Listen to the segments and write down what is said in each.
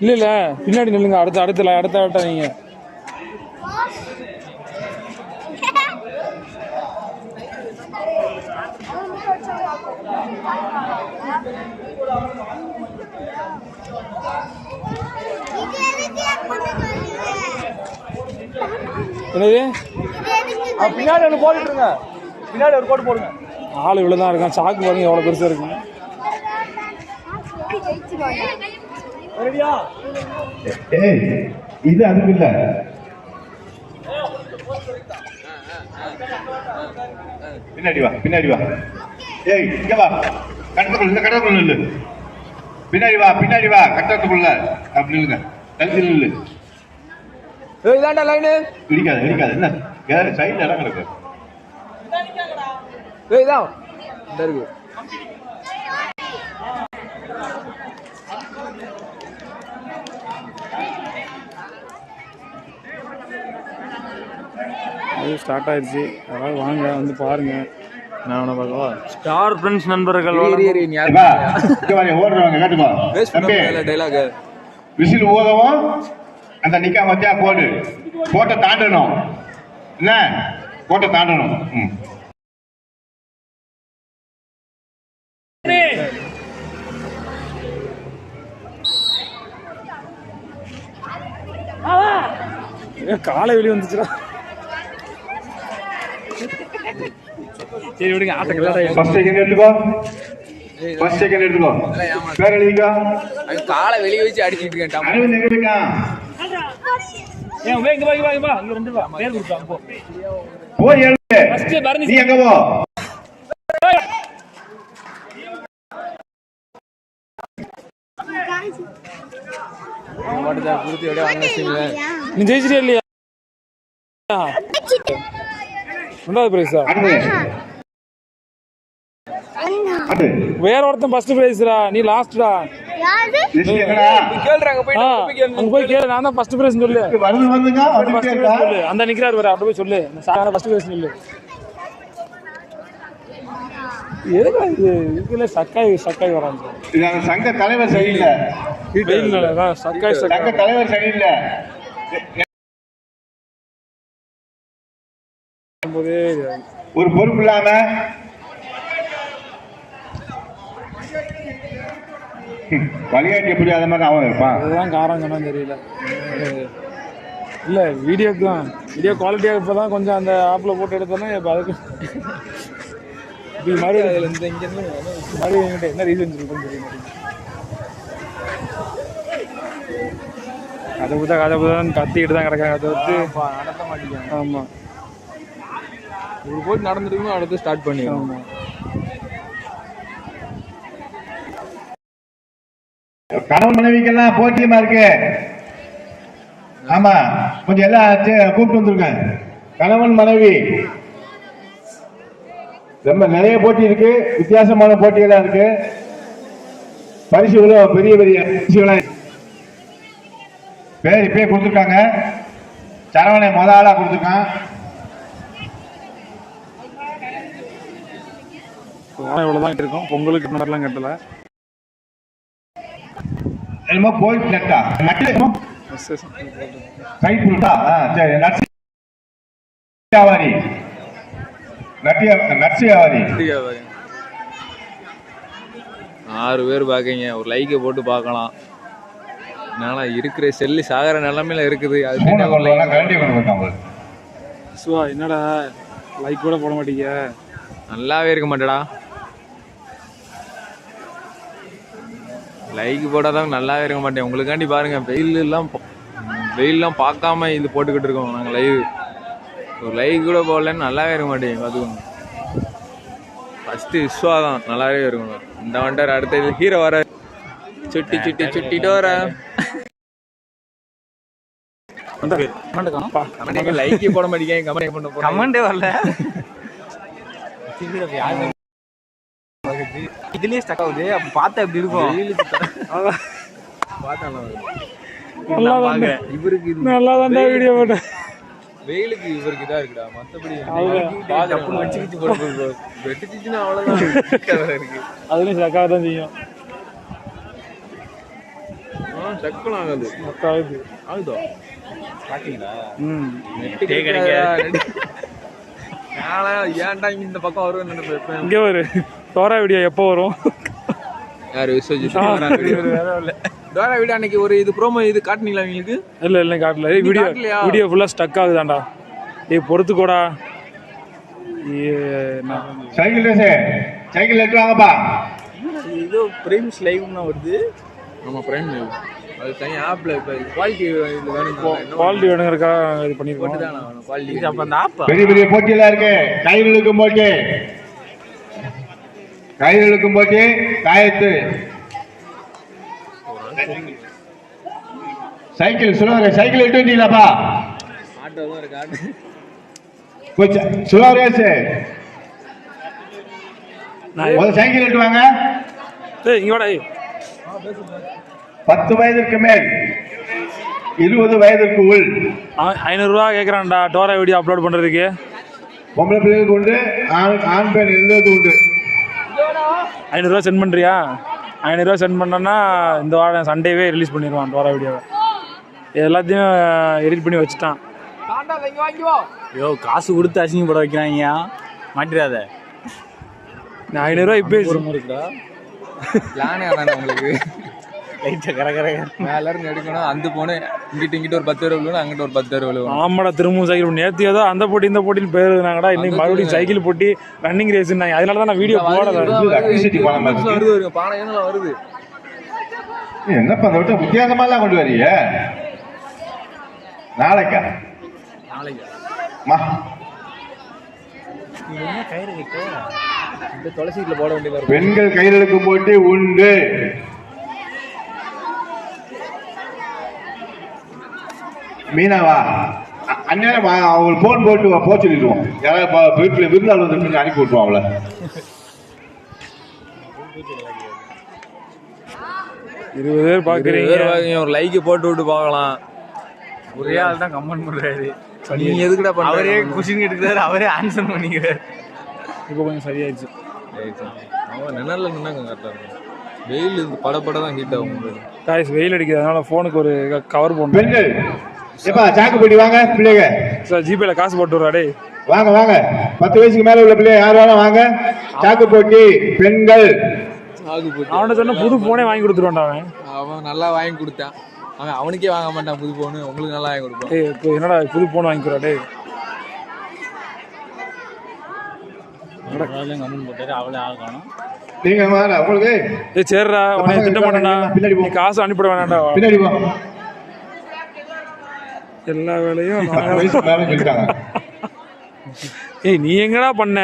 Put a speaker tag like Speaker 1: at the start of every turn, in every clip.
Speaker 1: இல்ல இல்ல பின்னாடி நில்லுங்க. அடுத்த அடுத்த அடுத்த வட்டம் நீங்க. என்னது?
Speaker 2: பின்னாடி ஒன்று போட்டுருங்க பின்னாடி ஒரு கோட்டு போடுங்க.
Speaker 1: ஆள் இவ்வளவுதான் இருக்கான். சாக்கு பாருங்க எவ்வளவு பெருசா இருக்கு.
Speaker 2: ரெடியா
Speaker 3: ஏய் இது அதுக்கு இல்ல. பின்னாடி வா பின்னாடி வா. ஏய் இங்க வா. கட்டத்துக்குள்ள இந்த கட்டத்துக்குள்ள நில்லு. பின்னாடி வா பின்னாடி வா கட்டத்துக்குள்ள. அப்படி நில்லுங்க. தள்ளி நில்லு.
Speaker 2: ஏய் இதாண்டா லைனு
Speaker 3: இடிக்காது இடிக்காது. என்ன? வேற சைடுல இடம் கிடக்கு.
Speaker 2: ஏய் இதான். இந்த இருக்கு.
Speaker 1: அது ஸ்டார்ட் ஆயிடுச்சு அதாவது வாங்க வந்து பாருங்க. நான் அவனை பார்க்கவா?
Speaker 4: ஸ்டார் ஃப்ரெண்ட்ஸ் நண்பர்கள்
Speaker 3: ஓடுறவங்க விசில் ஊதவும் அந்த நிக்கா மத்தியா போடு. கோட்டை தாண்டணும். என்ன? கோட்டை தாண்டணும். ம்.
Speaker 1: காலை வெளியே வந்துச்சுடா. சரி விடுங்க ஆட்ட கல்யாணம்
Speaker 3: ஃபர்ஸ்ட் செகண்ட் எடுத்துக்கோ. ஃபர்ஸ்ட் செகண்ட் எடுத்துக்கோ. பேர் எழுதிக்கோ
Speaker 2: அவன் காலை வெளியே வச்சு அடிச்சிட்டு இருக்கேன்
Speaker 3: அரவிந்த் எங்க இருக்கான்
Speaker 1: ஏன் வே, இங்க வா வா வா. இங்க ரெண்டு வா. பேர் கொடுத்தாங்க போ.
Speaker 3: போய் எழுது
Speaker 1: ஃபர்ஸ்ட் பரணி
Speaker 3: நீ எங்க போ?
Speaker 2: மட்டும் தான்
Speaker 1: நீ ஜெயிச்சிட்டியா இல்லையா? ரெண்டாவது பிரைஸா வேற ஒருத்தன் ஃபர்ஸ்ட் பிரைஸ்டா நீ லாஸ்ட்டா அங்க போய் கேளு. நான் தான் ஃபர்ஸ்ட் பிரைஸ் சொல்லு. அந்த நிக்கிறாரு பாரு அப்படி போய் சொல்லு. ஃபர்ஸ்ட் பிரைஸ் சொல்லு. எதுக்கு இது? இதுல சக்காய் சக்காய் வராங்க
Speaker 3: இது அந்த சங்க தலைவர் சரியில்லை.
Speaker 1: வெயில்னால தான் சக்காய்
Speaker 3: சங்க தலைவர் சரியில்லை. ஒரு பொறுப்பு இல்லாம வழிகாட்டி எப்படி அது மாதிரி அவன் இருப்பான்.
Speaker 1: அதுதான் காரணம் தெரியல. இல்ல வீடியோக்கு தான். வீடியோ குவாலிட்டியாக இப்போ தான் கொஞ்சம் அந்த ஆப்பில் போட்டு எடுத்தோன்னா இப்போ அதுக்கு இப்போ மறுபடியும்
Speaker 2: அதுல இந்த இங்க இருந்து
Speaker 1: மறுபடியும் என்ன ரீசன் சொல்லுன்னு தெரிய மாட்டேங்குது கதை புதா கதை புதான்னு கத்திக்கிட்டு தான் கிடக்காங்க அதை வந்து
Speaker 2: நடத்த மாட்டேங்கிறாங்க.
Speaker 1: ஆமாம்
Speaker 2: ஒரு போட்டு நடந்துட்டு அடுத்து ஸ்டார்ட்
Speaker 1: ஆமாம்
Speaker 3: கணவன் மனைவிக்கெல்லாம் போட்டியமா இருக்கு? ஆமா கொஞ்சம் எல்லாம் கூப்பிட்டு வந்துருங்க. கணவன் மனைவி ரொம்ப நிறைய போட்டி இருக்கு. வித்தியாசமான போட்டியெல்லாம் இருக்கு. பரிசுகளும் பெரிய பெரிய பரிசுகளா பேர் இப்பயே கொடுத்துருக்காங்க. சரவணை முத ஆளா கொடுத்துருக்கான்.
Speaker 1: இவ்வளோ தான் இருக்கும் பொங்கலுக்கு இந்த மாதிரிலாம் கட்டலை.
Speaker 3: என்னமோ போய் பிளட்டா? நட்டு கை புல்ட்டா ஆ சரி நட்ஸ் வியாபாரி.
Speaker 4: ஆறு பேர் பார்க்கீங்க. ஒரு லைக்கை போட்டு பார்க்கலாம். என்னால இருக்கிற செல்லு சாகிற நிலமையில இருக்குது.
Speaker 1: சுவா என்னடா? லைக் கூட போட மாட்டீங்க.
Speaker 4: நல்லாவே இருக்க மாட்டேடா. லைக் போடாதான் நல்லாவே இருக்க மாட்டேன். உங்களுக்காண்டி பாருங்க வெயில் எல்லாம் பா- வெயில்லாம் பார்க்காம இது போட்டுக்கிட்டு இருக்கோம் நாங்கள் லைவ் ஒரு லைக் கூட போடலன்னு நல்லாவே இருக்க மாட்டேங்க அதுவும் ஃபஸ்ட்டு விஸ்வா தான் நல்லாவே இருக்கணும் இந்த வந்துட்டார் அடுத்தது ஹீரோ வர. சுட்டி சுட்டி சுட்டிட்டு வர லைக்கே போட மாட்டேங்க கமெண்ட் பண்ண
Speaker 5: கமெண்டே வரல. இதுலயே ஸ்டக் ஆகுது. அப்ப பார்த்தா எப்படி இருக்கும்?
Speaker 1: நல்லா தான்
Speaker 4: இவருக்கு
Speaker 1: நல்லா தான் வீடியோ போட்டேன்.
Speaker 4: வெயிலுக்கு இவருக்கு இதா இருக்குடா? மத்தபடி. டப்புனு வச்சுக்கிச்சு போட போகுது வெட்டுச்சுன்னா அவ்வளவுதான். இருக்கு.
Speaker 1: அதுலேயும் சக்காக தான் செய்யும்.
Speaker 4: செக்கலாம் ஆகாது. ஆகுதோ?
Speaker 1: ம்.
Speaker 4: நாளா ஏன்டா இங்க இந்த பக்கம் வருவேன்னு நினைப்பேன்
Speaker 1: இங்கே ஒரு தோரா வீடியோ எப்போ வரும்?
Speaker 4: யாரு விஸ்வஜித்? டோரா வீடியோ அன்னைக்கு ஒரு இது ப்ரோமோ இது காட்டுனீங்களா உங்களுக்கு
Speaker 1: இல்லை இல்லை காட்டல. வீடியோ? வீடியோ ஃபுல்லாக ஸ்டக் ஆகுதாண்டா ஏய் பொறுத்துக்கோடா. ஏ, நான்
Speaker 3: சைக்கிள் ரேஸ். சைக்கிள் எடுத்து வாங்கப்பா.
Speaker 5: ஏதோ பிரேம்ஸ் லைவ்னா வருது.
Speaker 4: ஆமா பிரைம் அது தனி ஆப்ல இப்ப குவாலிட்டி இது வேணும்
Speaker 1: குவாலிட்டி வேணுங்கிறக்கா இது பண்ணியிருக்கோம்
Speaker 4: தான் குவாலிட்டி
Speaker 5: அப்ப அந்த ஆப்பா
Speaker 3: பெரிய பெரிய போட்டியெல்லாம் இருக்கு. கயிறு இழுக்கும் போட்டி. கயிறு இழுக்கும் போட்டி. காயத்து. சைக்கிள் சுலவரே சைக்கிள் எடுத்து வந்தீங்களாப்பா சுலவரேஸ் முதல்ல சைக்கிள் எடுத்து வாங்க.
Speaker 1: ஏய் இங்கே வாடா ஏய்.
Speaker 3: பத்து வயதிற்கு மேல் இருபது வயதிற்கு உள்.
Speaker 1: ஐநூறுரூவா கேட்குறான்டா டோரா வீடியோ அப்லோட் பண்ணுறதுக்கு
Speaker 3: பொம்பளை பிள்ளைகளுக்கு உண்டு ஆண் ஆண் பெண் இருந்தது உண்டு.
Speaker 1: ஐநூறுரூவா சென்ட் பண்ணுறியா ஐநூறுரூவா சென்ட் பண்ணோன்னா இந்த வாரம் சண்டேவே ரிலீஸ் பண்ணிடுவான் டோரா வீடியோவை இது எல்லாத்தையும் எடிட் பண்ணி வச்சுட்டான்.
Speaker 5: ஐயோ காசு கொடுத்து அசிங்கப்பட வைக்கிறாங்க மாட்டிடாத.
Speaker 1: நான் ஐநூறுரூவா இப்போ
Speaker 5: இருக்குடா
Speaker 4: பிளானே அதானே உங்களுக்கு?
Speaker 5: லைட்டா கர கர கர.
Speaker 4: மேல இருந்து எடுக்கணும். அந்த போன இங்கிட்ட இங்கிட்ட ஒரு பத்து ரூபா விழுவணும் அங்கிட்ட ஒரு பத்து ரூபா விழுவணும்
Speaker 1: ஆமாடா திரும்பவும் சைக்கிள் நேற்று ஏதோ அந்த போட்டி இந்த போட்டின்னு பேர் இருந்தாங்கடா இன்னைக்கு மறுபடியும் சைக்கிள் போட்டி ரன்னிங் ரேஸ்னாங்க அதனால தான் நான் வீடியோ போடல.
Speaker 4: வருது. வருது பானை ஏனெல்லாம் வருது?
Speaker 3: என்னப்பா அந்த விட்ட வித்தியாசமாலாம் கொண்டு வரீங்க நாளைக்கா?
Speaker 4: நாளைக்கு.
Speaker 3: மா.
Speaker 5: என்ன கயிறு வைக்க
Speaker 4: இந்த துளசி வீட்டுல போட வேண்டியதா இருக்கும்
Speaker 3: பெண்கள் கையிலெழுக்கும் போட்டி உண்டு. மீனாவா? அ- அந்நேரம் வா- அவங்களுக்கு போன் போட்டு போக சொல்லிடுவோம். யாராவது ப- வீட்டுல விருந்தாள் வந்து அனுப்பி விட்டுருவோம் அவளை.
Speaker 1: இருபது பேர் பார்க்குறீங்க
Speaker 4: ஒரு லைக் போட்டு விட்டு பார்க்கலாம்
Speaker 5: ஒரே ஆள் தான் கமெண்ட் பண்றாரு.
Speaker 4: நீங்க எதுக்குடா பண்ற
Speaker 5: அவரே கொஸ்டின் எடுக்கிறாரு அவரே ஆன்சர் பண்ணிக்கிறாரு.
Speaker 1: இப்போ கொஞ்சம் சரியாயிடுச்சு.
Speaker 4: அவன் நிழல்ல நின்னாங்க கரெக்டா இருக்கும். வெயில் படப்பட தான் ஹீட் ஆகும்.
Speaker 1: காய்ஸ் வெயில் அடிக்குது. அதனால ஃபோனுக்கு ஒரு கவர் போடணும்.
Speaker 3: பெண்கள் எப்பா சாக்கு போட்டி வாங்க பிள்ளைங்க
Speaker 1: சார் ஜிபேல காசு போட்டு விட்றா டேய்
Speaker 3: வாங்க வாங்க. பத்து வயசுக்கு மேல உள்ள பிள்ளைங்க யார் வேணா வாங்க. சாக்கு போட்டி பெண்கள்.
Speaker 1: அவன்கிட்ட சொன்ன புது ஃபோனே வாங்கி கொடுத்துருவான்டா அவன்.
Speaker 4: அவன் நல்லா வாங்கி கொடுத்தான். அவன் அவனுக்கே வாங்க மாட்டான் புது போனு உங்களுக்கு நல்லா வாங்கி கொடுப்பான்.
Speaker 1: ஏய் இப்போ என்னடா புது ஃபோன் வாங்கிக்கிறா டேய்
Speaker 5: கமெண்ட் போட்டாரு அவளே ஆள் காணும்.
Speaker 3: நீங்க உங்களுக்கு.
Speaker 1: ஏய் சரிடா உன்னை திட்ட மாட்டேன்டா.
Speaker 3: பின்னாடி
Speaker 1: காசு அனுப்பிட வேணாம்டா.
Speaker 3: பின்னாடி போ.
Speaker 1: எல்லா வேலையும் ஏய் நீ எங்கடா பண்ண?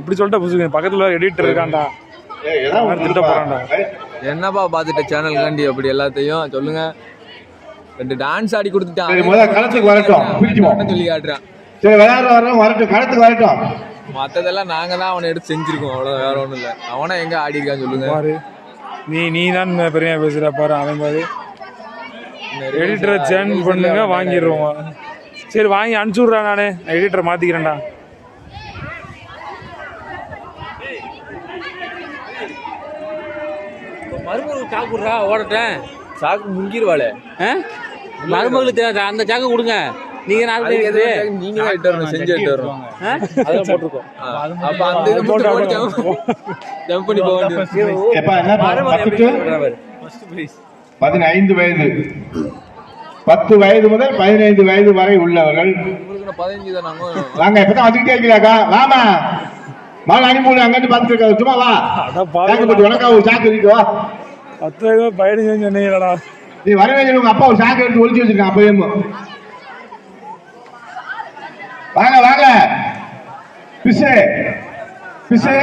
Speaker 1: இப்படி சொல்லிட்டா புதுசு பக்கத்துல எடிட்டர் இருக்கான்டா.
Speaker 3: ஏய், ஏதாவது ஒண்ணு
Speaker 1: திட்ட போறான்டா.
Speaker 4: என்னப்பா பார்த்துட்ட சேனல் காண்டி அப்படி எல்லாத்தையும்? சொல்லுங்க. ரெண்டு டான்ஸ் ஆடி கொடுத்துட்டான்.
Speaker 3: சரி, முதல்ல களத்துக்கு வரட்டும்.
Speaker 4: சொல்லி காட்டுறான்.
Speaker 3: சரி விளையாடுற வரலாம் வரட்டும். களத்துக்கு வரட்டும்.
Speaker 4: மத்ததெல்லாம் நாங்க தான் அவனை எடுத்து செஞ்சிருக்கோம். அவ்வளவு வேற ஒண்ணும் இல்ல. அவனா எங்க ஆடி இருக்கான்னு சொல்லுங்க.
Speaker 1: பாரு. நீ நீ தான் பெருமையா பேசுற. பாரு அவன் பாரு. எடிட்டரை சேஞ்ச் பண்ணுங்க வாங்கிடுவோம் சரி வாங்கி அனுப்பிச்சு விட்றா நானு எடிட்டரை
Speaker 6: விட்றா ஓடட்டேன்.
Speaker 4: சாக்கு முங்கிருவாளே.
Speaker 6: மருமகளுக்கு தேவை அந்த சாக்கு கொடுங்க. நீங்க
Speaker 4: நீங்க செஞ்சு
Speaker 1: போட்டிருக்கோம்.
Speaker 4: அப்ப அந்த இது போட்டு ஜம்ப் பண்ணி போக வேண்டியது.
Speaker 3: பதினைந்து வயது. பத்து வயது முதல் பதினைந்து வயது வரை உள்ளவர்கள். வாங்க இப்பதான் வந்துகிட்டே இருக்கிறாக்கா வாமா. மாலை அனுப்பி அங்க இருந்து பார்த்துட்டு இருக்காங்க. சும்மா வா. உனக்கா ஒரு சாக்கு இருக்கு வா
Speaker 1: பத்து வயது பதினஞ்சு சொன்னீங்களா
Speaker 3: நீ வரவே உங்க அப்பா ஒரு சாக்கு எடுத்து ஒளிச்சு வச்சிருக்கான் அப்பவே வாங்க வாங்க. பிசு. பிசு.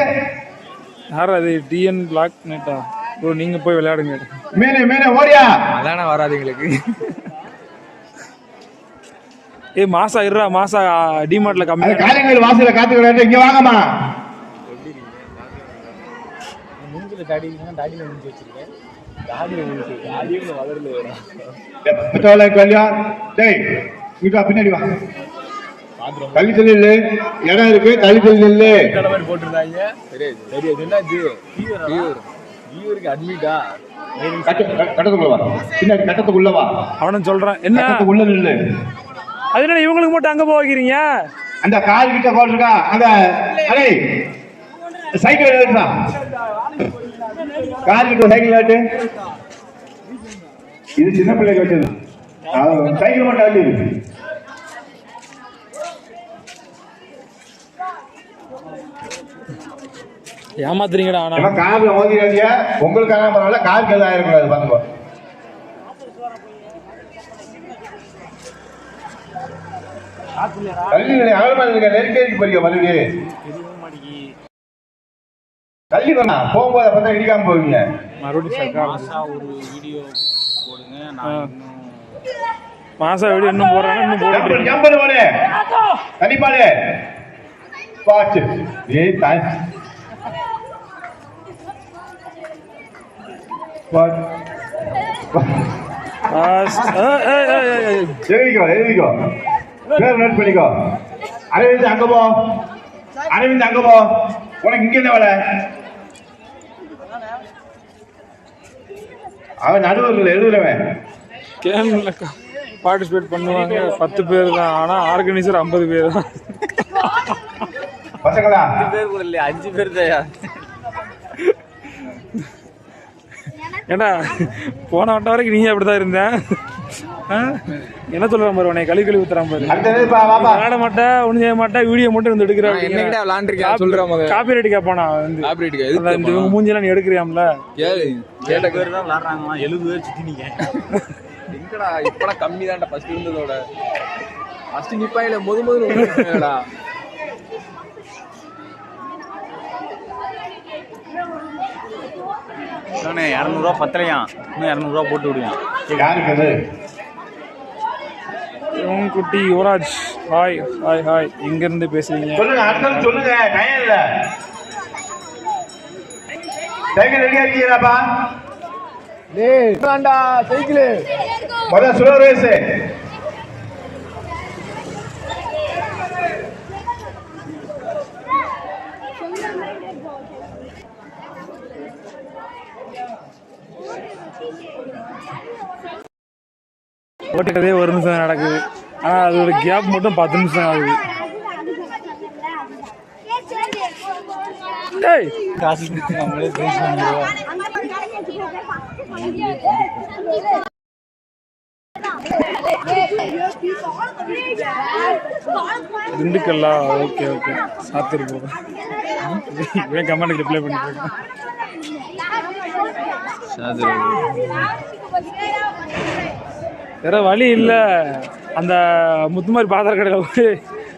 Speaker 1: யார் அது? டிஎன் பிளாக் நெட்டா? ப்ரோ நீங்க போய் விளையாடுங்க.
Speaker 3: மீனு மீனு ஓடியா?
Speaker 4: அதானே வராது எங்களுக்கு.
Speaker 1: ஏய் மாசா இருடா மாசா டிமார்ட்ல கம்மி
Speaker 3: காரியங்கள் வாசல காத்து கிடையாது இங்க வாங்கம்மா.
Speaker 5: மூஞ்சில தாடி தாடியில முடிஞ்சு வச்சிருக்கேன். தாடியில முடிஞ்சு தாடியில வளரல வரும்
Speaker 3: பெற்றோல கல்யாண் டேய் இங்க பின்னாடி வா. தள்ளி தள்ளி நில்லு. இடம் இருக்கு தள்ளி தள்ளி
Speaker 5: தலைவர் போட்டிருந்தாங்க.
Speaker 4: தெரியாது
Speaker 5: தெரியாது என்னாச்சு. ஃபீவருக்கு அட்மிட்டா
Speaker 3: கட்ட கட்டத்துக்குள்ள வா. பின்னாடி கட்டத்துக்குள்ள வா.
Speaker 1: அவனும் சொல்றான் என்ன?
Speaker 3: கட்டத்துக்குள்ள நில்லு.
Speaker 1: அது என்ன இவங்களுக்கு மட்டும் அங்க போக வைக்கிறீங்க?
Speaker 3: அந்த கால் கிட்ட போட்டிருக்கா அந்த அடே சைக்கிள் எடுத்துடா கால் கிட்ட சைக்கிள் ஆட்டு இது சின்ன பிள்ளைக்கு வச்சது சைக்கிள் மட்டும் ஆட்டு
Speaker 1: ஏமாத்துறீங்கடா ஆனா
Speaker 3: கார்ல ஓதிடாதீங்க உங்களுக்காக பரவாயில்ல காருக்கு எதுவும் ஆயிடக்கூடாது பாத்துக்கோ போறீங்க போகும்போது அப்பதான் இடிக்காம போவீங்க
Speaker 1: மறுபடியும் சர்க்கார்
Speaker 5: மாசா ஒரு வீடியோ போடுங்க நான் இன்னும்
Speaker 1: மாசா வீடு இன்னும் போடுறாங்க இன்னும் போட்டுட்டு
Speaker 3: ஜம்பல் ஓடு கண்டிப்பாடு பாச்சு ஏய் தாய்
Speaker 1: ஏய், ஏய், ஏய், ஏய்.
Speaker 3: எழுதிக்கோ எழுதிக்கோ. பேர் நோட் பண்ணிக்கோ. அரவிந்த் அங்க போ. அரவிந்த் அங்க போ. உனக்கு இங்க என்ன வேலை? அவன் நடுவர்கள் எழுதுறவன்
Speaker 1: கேம்ல பார்ட்டிசிபேட் பண்ணுவாங்க. பத்து பேர் தான். ஆனா ஆர்கனைசர் ஐம்பது பேர் தான்.
Speaker 3: பசங்களா?
Speaker 5: பேர் கூட இல்லையா? அஞ்சு பேர் தயா
Speaker 1: ஏண்டா போன வட்டம் வரைக்கும் நீ அப்படிதான் இருந்த? ஆ? என்ன சொல்றான் பாரு உன்னை கழுவி கழுவி ஊத்துறான் பாரு. விளையாட மாட்டேன் ஒண்ணு செய்ய மாட்டேன் வீடியோ மட்டும் வந்து எடுக்கிற
Speaker 4: என்னைக்கிட்ட விளாண்டுருக்கேன் சொல்றேன் மக
Speaker 1: காப்பி ரைட் கேட்பானா வந்து.
Speaker 4: காப்பிரைட்டுக்கு
Speaker 1: அதான் இந்த
Speaker 4: எதுக்கு
Speaker 1: இவங்க மூஞ்சிலாம் நீ எடுக்கிறியாம்ல?
Speaker 4: கேளு கேட்ட
Speaker 5: பேர் தான் விளாடுறாங்களா எழுபது பேர் சுத்தி நீங்க
Speaker 4: எங்கடா இப்பலாம் கம்மி தான்டா ஃபர்ஸ்ட் இருந்ததோட. ஃபர்ஸ்ட் நிப்பாயில முத முதல்ல
Speaker 5: அண்ணே இரநூறுவா பத்தலையா இன்னும் இரநூறுவா போட்டு விடுவேன்.
Speaker 3: யாருக்கு அது
Speaker 1: இவன் குட்டி யுவராஜ் ஹாய் ஹாய் ஹாய். எங்க இருந்து பேசுறீங்க?
Speaker 3: சொல்லுங்க சொல்லுங்க டைம் இல்ல. சைக்கிள் ரெடியா இருக்கீங்களாப்பா? முதல்ல ஸ்லோ ரேஸ்
Speaker 1: ஓட்டுறதே ஒரு நிமிஷம் தான் நடக்குது. ஆனால் அதோட கேப் மட்டும் பத்து நிமிஷம் ஆகுது. டேய்!
Speaker 5: காசு நம்மளே
Speaker 1: திண்டுக்கல்லா? Okay okay. சாத்திரு போகிறேன் இவன் கமெண்ட் ரிப்ளை பண்ணிட்டு இருக்கான். வேற வழி இல்ல அந்த முத்துமாரி பாத்திர கடையில் போய்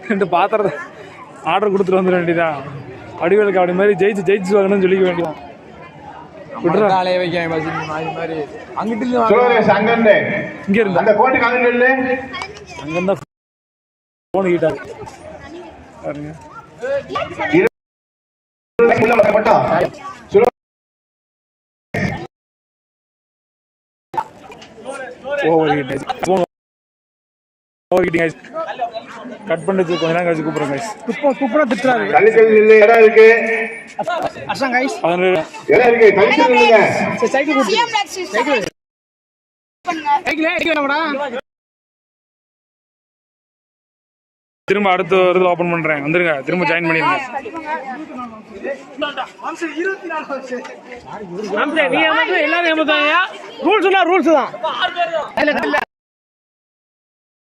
Speaker 1: ரெண்டு பாத்திரத்தை ஆர்டர் கொடுத்துட்டு வந்துட வேண்டியதான் வடிவேலுக்கு அப்படி மாதிரி ஜெயிச்சு ஜெயிச்சு வாங்கணும்னு சொல்லிக்க வேண்டியதான்
Speaker 4: அங்கிட்டு
Speaker 1: இங்க இருந்தா
Speaker 3: அந்த கோட்டுக்கு அங்க நில்லு
Speaker 1: அங்க இருந்தா போன் கிட்டா பாருங்க ஓவர் ஓவர் ஹீட்டிங் கட் பண்ணிட்டு கொஞ்ச நேரம் கழிச்சு கூப்பிடுறேன் கைஸ் துப்பா துப்புனா திட்டுறாரு.
Speaker 3: இடம் இருக்கு?
Speaker 1: பதினேழு.
Speaker 3: இடம் இருக்கு? தள்ளி தள்ளி நில்லுங்க
Speaker 1: திரும்ப அடுத்த ஒரு ஓபன் பண்றேன் வந்துருங்க திரும்ப ஜாயின்
Speaker 2: ஏமாத்து எல்லாரும் ஏமாத்தாங்க ரூல்ஸ்னா ரூல்ஸ் தான்